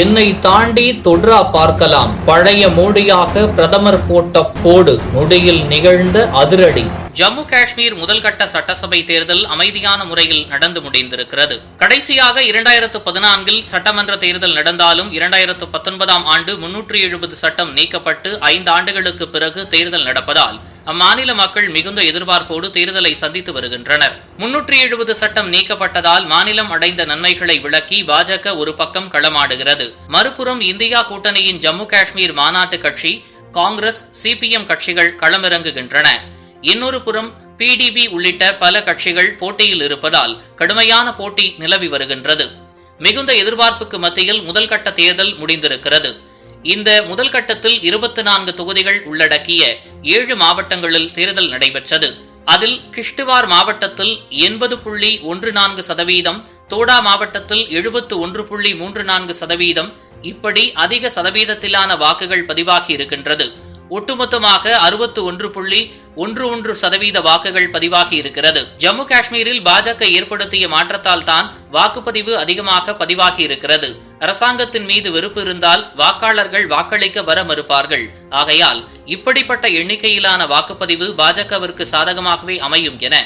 என்னை தாண்டி தொட்ரா பார்க்கலாம். பழைய மோடியாக பிரதமர் போட்ட போடு முடியில் நிகழ்ந்த அதிரடி. ஜம்மு காஷ்மீர் முதல்கட்ட சட்டசபை தேர்தல் அமைதியான முறையில் நடந்து முடிந்திருக்கிறது. கடைசியாக இரண்டாயிரத்து பதினான்கில் சட்டமன்ற தேர்தல் நடந்தாலும் இரண்டாயிரத்து பத்தொன்பதாம் ஆண்டு முன்னூற்றி எழுபது சட்டம் நீக்கப்பட்டு ஐந்து ஆண்டுகளுக்கு பிறகு தேர்தல் நடப்பதால் அம்மாநில மக்கள் மிகுந்த எதிர்பார்ப்போடு தேர்தலை சந்தித்து வருகின்றனர். முன்னூற்றி எழுபது சட்டம் நீக்கப்பட்டதால் மாநிலம் அடைந்த நன்மைகளை விளக்கி பாஜக ஒரு பக்கம் களமாடுகிறது. மறுபுறம் இந்தியா கூட்டணியின் ஜம்மு காஷ்மீர் மாநாட்டு கட்சி காங்கிரஸ் சிபிஎம் கட்சிகள் களமிறங்குகின்றன. இன்னொரு புறம் பிடிபி உள்ளிட்ட பல கட்சிகள் போட்டியில் இருப்பதால் கடுமையான போட்டி நிலவி வருகின்றது. மிகுந்த எதிர்பார்ப்புக்கு மத்தியில் முதல் கட்ட தேர்தல் முடிந்திருக்கிறது. இந்த முதல் கட்டத்தில் இருபத்தி நான்கு தொகுதிகள் உள்ளடக்கிய ஏழு மாவட்டங்களில் தேர்தல் நடைபெற்றது. அதில் கிஷ்டுவார் மாவட்டத்தில் எண்பது புள்ளி ஒன்று நான்கு சதவீதம் தோடா மாவட்டத்தில் எழுபத்து ஒன்று புள்ளி மூன்று நான்கு சதவீதம் இப்படி அதிக சதவீதத்திலான வாக்குகள் பதிவாகி இருக்கின்றது. ஒட்டுமொத்தமாக அறுபத்து ஒன்று புள்ளி ஒன்று ஒன்று சதவீத வாக்குகள் பதிவாகி இருக்கிறது. ஜம்மு காஷ்மீரில் பாஜக ஏற்படுத்திய மாற்றத்தால் தான் வாக்குப்பதிவு அதிகமாக பதிவாகி இருக்கிறது. அரசாங்கத்தின் மீது வெறுப்பு இருந்தால் வாக்காளர்கள் வாக்களிக்க வர மறுப்பார்கள். ஆகையால் இப்படிப்பட்ட எண்ணிக்கையிலான வாக்குப்பதிவு பாஜகவிற்கு சாதகமாகவே அமையும் என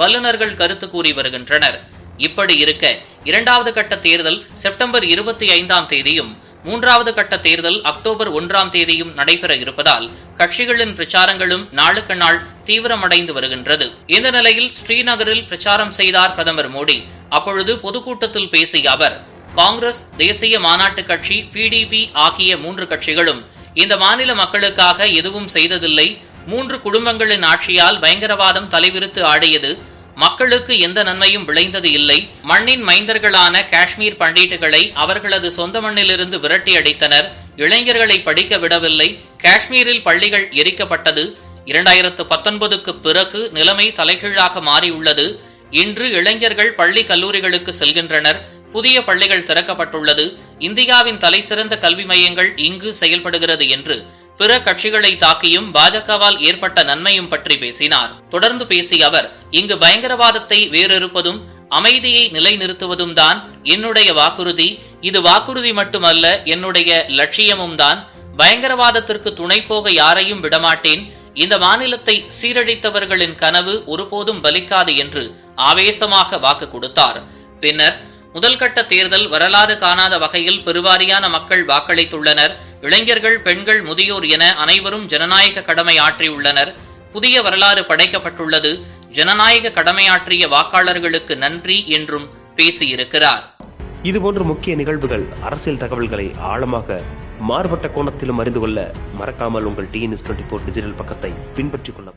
வல்லுநர்கள் கருத்து கூறி வருகின்றனர். இப்படி இருக்க இரண்டாவது கட்ட தேர்தல் செப்டம்பர் இருபத்தி ஐந்தாம் தேதியும் மூன்றாவது கட்ட தேர்தல் அக்டோபர் ஒன்றாம் தேதியும் நடைபெற இருப்பதால் கட்சிகளின் பிரச்சாரங்களும் நாளுக்கு நாள் தீவிரமடைந்து வருகின்றது. இந்த நிலையில் ஸ்ரீநகரில் பிரச்சாரம் செய்தார் பிரதமர் மோடி. அப்பொழுது பொதுக்கூட்டத்தில் பேசிய அவர் காங்கிரஸ் தேசிய மாநாட்டு கட்சி பிடிபி ஆகிய மூன்று கட்சிகளும் இந்த மாநில மக்களுக்காக எதுவும் செய்ததில்லை. மூன்று குடும்பங்களின் ஆட்சியால் பயங்கரவாதம் தலைவிரித்து ஆடியது. மக்களுக்கு எந்த நன்மையும் விளைந்தது இல்லை. மண்ணின் மைந்தர்களான காஷ்மீர் பண்டிட்டுகளை அவர்களது சொந்த மண்ணிலிருந்து விரட்டி அடித்தனர். இளைஞர்களை படிக்க விடவில்லை. காஷ்மீரில் பள்ளிகள் எரிக்கப்பட்டது. இரண்டாயிரத்து பத்தொன்பதுக்கு பிறகு நிலைமை தலைகீழாக மாறியுள்ளது. இன்று இளைஞர்கள் பள்ளி கல்லூரிகளுக்கு செல்கின்றனர். புதிய பள்ளிகள் திறக்கப்பட்டுள்ளது. இந்தியாவின் தலைசிறந்த கல்வி மையங்கள் இங்கு செயல்படுகிறது என்று பிற கட்சிகளை தாக்கியும் பாஜகவால் ஏற்பட்ட நன்மையும் பற்றி பேசினார். தொடர்ந்து பேசிய அவர் இங்கு பயங்கரவாதத்தை வேறறுப்பதும் அமைதியை நிலைநிறுத்துவதும் தான் என்னுடைய வாக்குறுதி. இது வாக்குறுதி மட்டுமல்ல என்னுடைய லட்சியமும் தான். பயங்கரவாதத்திற்கு துணை போக யாரையும் விடமாட்டேன். இந்த மாநிலத்தை சீரழித்தவர்களின் கனவு ஒருபோதும் பலிக்காது என்று ஆவேசமாக வாக்கு கொடுத்தார். பின்னர் முதல்கட்ட தேர்தல் வரலாறு காணாத வகையில் பெருவாரியான மக்கள் வாக்களித்துள்ளனர். இளைஞர்கள் பெண்கள் முதியோர் என அனைவரும் ஜனநாயக கடமை ஆற்றியுள்ளனர். புதிய வரலாறு படைக்கப்பட்டுள்ளது. ஜனநாயக கடமையாற்றிய வாக்காளர்களுக்கு நன்றி என்றும் பேசியிருக்கிறார். இதுபோன்ற முக்கிய நிகழ்வுகள் அரசியல் தகவல்களை ஆழமாக மாறுபட்ட கோணத்திலும் அறிந்து கொள்ள மறக்காமல் உங்கள் டிஎன்எஸ் டுவெண்ட்டி ஃபோர் டிஜிட்டல் பக்கத்தை பின்பற்றிக் கொள்ளவும்.